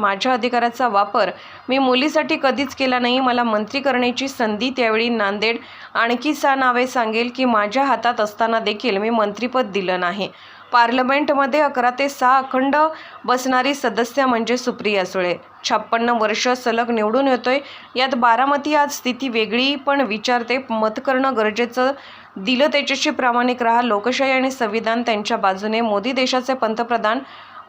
माझ्या अधिकाराचा वापर मी मुलीसाठी कधीच केला नाही. मला मंत्री करण्याची संधी त्यावेळी नांदेड आणखी सा नावे सांगेल की माझ्या हातात असताना देखील मी मंत्रीपद दिलं नाही. पार्लमेंटमध्ये अकरा ते सहा अखंड बसणारी सदस्य म्हणजे सुप्रिया सुळे. छप्पन्न वर्ष सलग निवडून येतोय. यात बारामती आज स्थिती वेगळी पण विचारते मत करणं गरजेचं दिलं त्याच्याशी प्रामाणिक राहा. लोकशाही आणि संविधान त्यांच्या बाजूने. मोदी देशाचे पंतप्रधान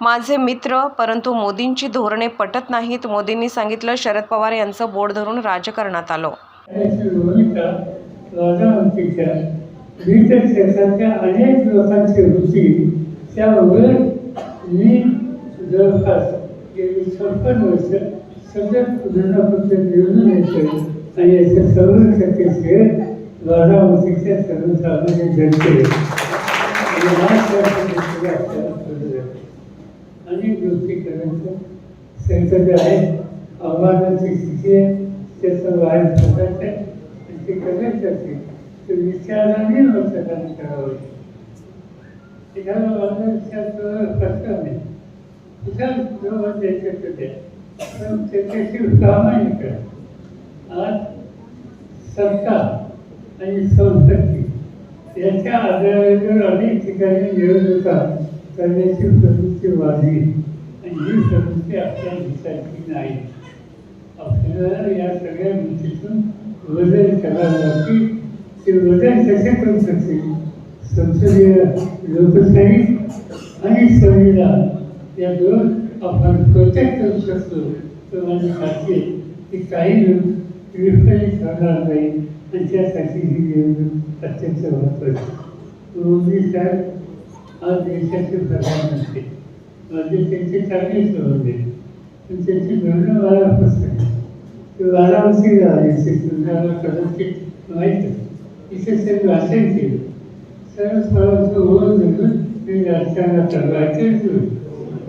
माझे मित्र परंतु मोदींची धोरणे पटत नाहीत मोदींनी सांगितलं शरद पवार यांचं बोर्ड धरून राजकारणात आलो. अनेक लोकांची मी जवळपास गेली छप्पन वर्ष निवडून आणि याच्या सर्व सर्वसामान्य जनते आणि महाराष्ट्राचे आपल्याला कळलं जातं. अनेक गोष्टी करायचं जे आहे. आव्हानाची स्थिती आहे त्याचं वाईट स्वतःचं आहे. आणि ते करायचं असेल तर विचाराने मतदान करावं. एखादा माझा विचार करायला कष्ट नाही. तुझ्या जवळ द्यायचं तर द्या पण त्याच्याशी प्रामाणिक करा आज सरकार आणि संस्कृती याच्या आधारावर अनेक ठिकाणी निवडणुका करण्याची प्रवृत्ती वाढली. आणि ही प्रवृत्ती आपल्या देशाची नाही. आपल्याला या सगळ्या गोष्टीतून वजन करावं लागते. ते वजन कसे करू शकते? संसदीय लोकशाही आणि संविधान या दोन आपण प्रोटेक्ट करू शकतो. तर माझी खात्री की काही लोक विस्तारित करणार नाही. आणि त्यासाठी ही निवडणूक अत्यंत महत्वाची मोदी साहेब आज देशाचे असते म्हणजे त्यांचे चांगले संबंध आहेत पण त्यांची धोरणं मला पसंत ते वाराणसी राहायचे तुम्हाला कदाचित माहीत तिथे सर ते. भाषण केलं सर्व सर्वांचं ओळख धरून ते राजकारणात राहायचं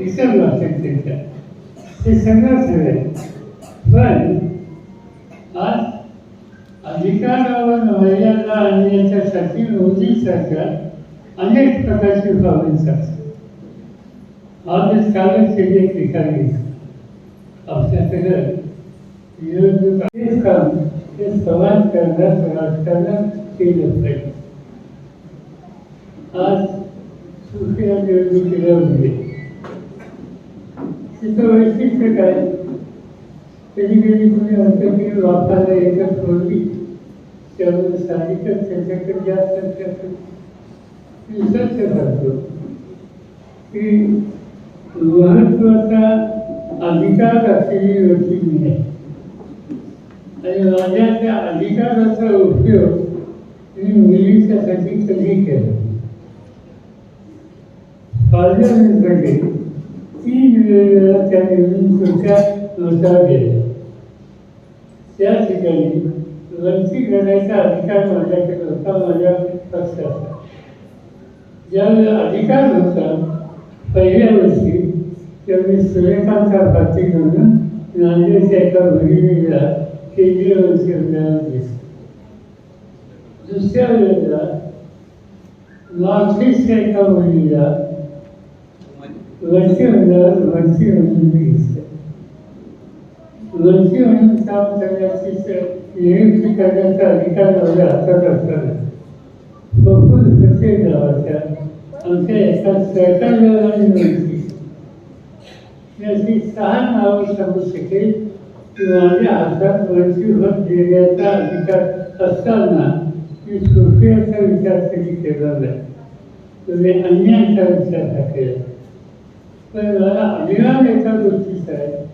इतर वाचन त्यांच्या. ते सगळं सगळं पण आज अधिकारावर महिलांना आणण्याच्यासाठी मोदी सरकार अनेक प्रकारची पावले चालतात आज कालच त्याची एक ठिकाण आपल्याकडे काम हे समाज करण्यात केलं पाहिजे. आज वैशिष्ट्य काय? कधी कधी तुम्ही एकच होती त्यामुळे साहजिकच त्याच्याकडे जास्त विसर्च करतो की महत्त्वाचा अधिकार असलेली व्यक्ती मी आहे आणि माझ्या त्या अधिकाराचा उपयोग मी मुलीच्यासाठी कधी केला. पार्लमेंटमध्ये तीन वेळेला त्या निवडून निवडणुकीच्या नोंदा गेल्या त्या ठिकाणी वंचित करण्याचा अधिकार माझ्याकडे होता माझ्या पक्षाचा ज्यावेळेला अधिकार होता पहिल्या वर्षी त्यावेळी सूर्यकांतचा पाठी म्हणून नांदेडच्या एका भगिनीला केंद्रीय मंत्री मंत्रिमंडळात दिसला दुसऱ्या वेळेला नॉर्थ ईस्टच्या एका मुलीला महिलेला मंडळात मंत्री म्हणून घेतलं मंत्री म्हणून काम करण्याची नियुक्ती करण्याचा अधिकार माझ्या हातात असताना बपूर कसे गावात आमच्या एका सरकारवाल्याने अशी सहा नावं सांगू शकेल की माझ्या हातात होत देण्याचा अधिकार असताना मी सुफियाचा विचार कधी केला नाही तुम्ही अन्यायाचा विचार हा केला पण मला अभिमान एका गोष्टीचा आहे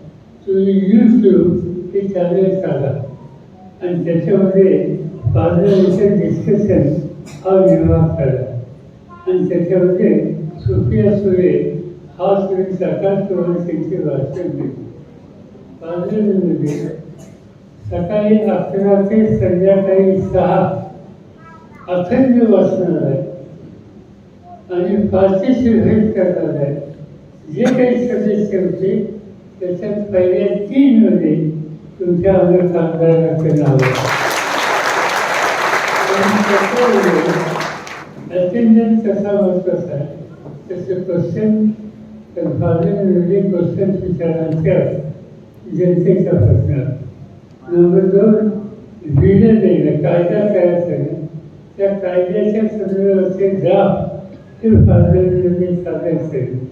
तुम्ही यूट्यूब हे चॅनल चाला आणि त्याच्यामध्ये पार्लमेंटचं डिस्कशन हा निर्माण करा आणि त्याच्यामध्ये सुप्रिया सुळे हा सकाळ सरकार त्यांचे भाषण दिले पार्लमेंटमध्ये सकाळी अकरा ते संध्याकाळी सहा. अखंड वाचणार आहे आणि पार्टिसिपेट करणार आहे जे काही सदस्य होते त्याच्यात पहिल्या तीन मध्ये तुमच्या अंगर खासदाराचं नाव आहे अटेंडन्स कसा महत्त्वाचा आहे? त्याचे क्वेश्चन तर फादर क्वेश्चन विचारांच्या जनतेचा प्रश्न नंबर दोन लिहिलं जाईल कायदा तयार झाला त्या कायद्याच्या संदर्भाचे ड्राफ्ट हे फादर सादर केले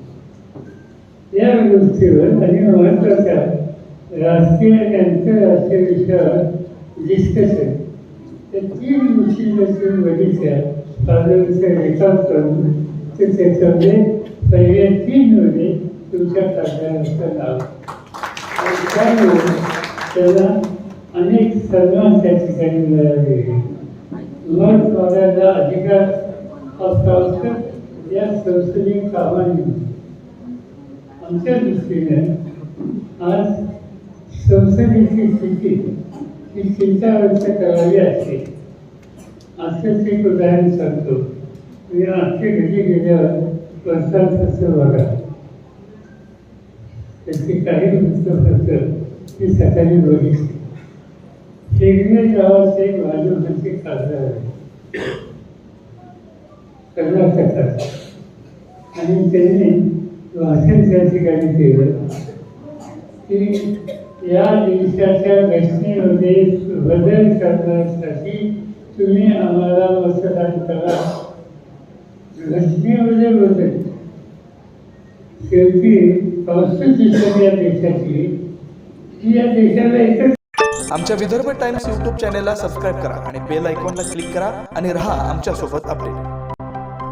या गोष्टीवर आणि महत्त्वाच्या राष्ट्रीय आणि आंतरराष्ट्रीय विषयावर डिस्कशन त्या तीन गोष्टी जर तुम्ही बघितल्या फादरचं रेकॉर्ड करून तर त्याच्यामध्ये पहिल्या तीनमध्ये तुमच्या कागदाचं नाव त्यामुळे त्याला अनेक सन्मान त्या ठिकाणी मिळाले मग फादरला अधिकार असता या संस्थेने कामानिमित्त आमच्या दृष्टीने आज संसदेची स्थिती ही चिंता व्यक्त करावी असते असंच एक उदाहरण सांगतो मी आमच्या घरी गेल्यावर वर्षांचं बघा. त्याची काही वृत्तपत्र मी सकाळी बघितली शेगवे गावाचे एक भाजपचे खासदार आहे कर्नाटकात आणि त्यांनी भाषण त्या ठिकाणी केलं की या देशाच्या घटनेमध्ये बदल करण्यासाठी तुम्ही आम्हाला मतदान करा. लक्ष्मी घटनेमध्ये बदल शेवटी कॉन्स्टिट्यूशन या देशाची. ती या देशाला एकच आमच्या विदर्भ टाइम्स यूट्यूब चॅनेलला सबस्क्राईब करा आणि बेल आयकॉनला क्लिक करा आणि रहा आमच्यासोबत अपडेट.